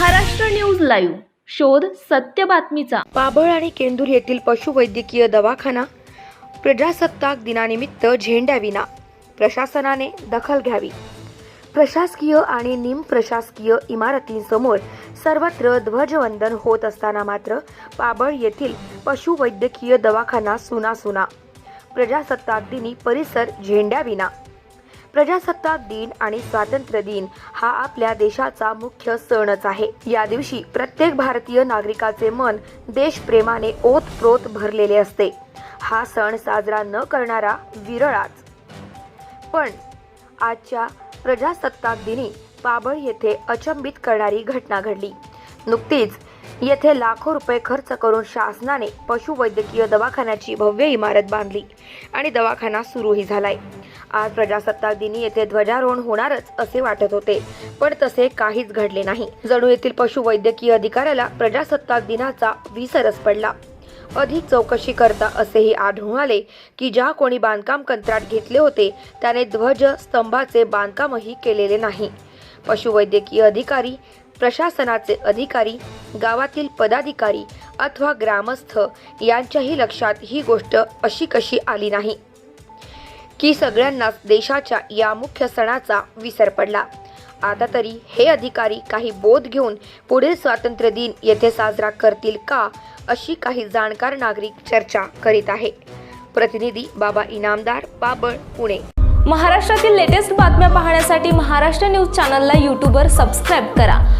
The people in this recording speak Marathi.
Maharashtra news live. शोध सत्य बातमीचा. पाबळ आणि केंदूर येथील पशुवैद्यकीय दवाखाना प्रजासत्ताक दिनानिमित्त झेंड्याविना प्रशासनाने दखल घ्यावी. प्रशासकीय आणि निमप्रशासकीय इमारतींसमोर सर्वत्र ध्वजवंदन होत असताना मात्र पाबळ येथील पशुवैद्यकीय दवाखाना सुना सुना प्रजासत्ताक दिनी परिसर झेंड्याविना प्रजासत्ताक दिन आणि स्वातंत्र्य दिन हा आपल्या देशाचा मुख्य सणच आहे. या दिवशी प्रत्येक भारतीय नागरिकाचे मन देशप्रेमाने ओतप्रोत भरलेले असते. हा सण साजरा न करणारा विरळाच. पण आजच्या प्रजासत्ताक दिनी पाबळ येथे अचंबित करणारी घटना घडली. नुकतीच येथे लाखो रुपये खर्च करून शासनाने पशुवैद्यकीय दवाखान्याची भव्य इमारत बांधली आणि दवाखाना सुरूही झालाय. आज प्रजासत्ताक दिनी येथे ध्वजारोहण होणारच असे वाटत होते पण तसे काहीच घडले नाही. जणू येथील पशुवैद्यकीय अधिकाऱ्याला प्रजासत्ताक दिनाचा विसरच पडला. अधिक चौकशी करता असेही आढळून आले की ज्या कोणी बांधकाम कंत्राट घेतले होते त्याने ध्वज स्तंभाचे बांधकामही केलेले नाही. पशुवैद्यकीय अधिकारी प्रशासनाचे अधिकारी गावातील पदाधिकारी अथवा ग्रामस्थ यांच्याही लक्षात ही गोष्ट अशी कशी आली नाही? की सगळ्यांनाच देशाच्या या मुख्य सणाचा विसर पडला. आता तरी हे अधिकारी काही बोध घेऊन पुढील स्वातंत्र्य दिन येथे साजरा करतील का अशी काही जाणकार नागरिक चर्चा करीत आहे. प्रतिनिधी बाबा इनामदार बाबळ पुणे. महाराष्ट्रातील लेटेस्ट बातम्या पाहण्यासाठी महाराष्ट्र न्यूज चॅनलला यूट्यूबवर सबस्क्राईब करा.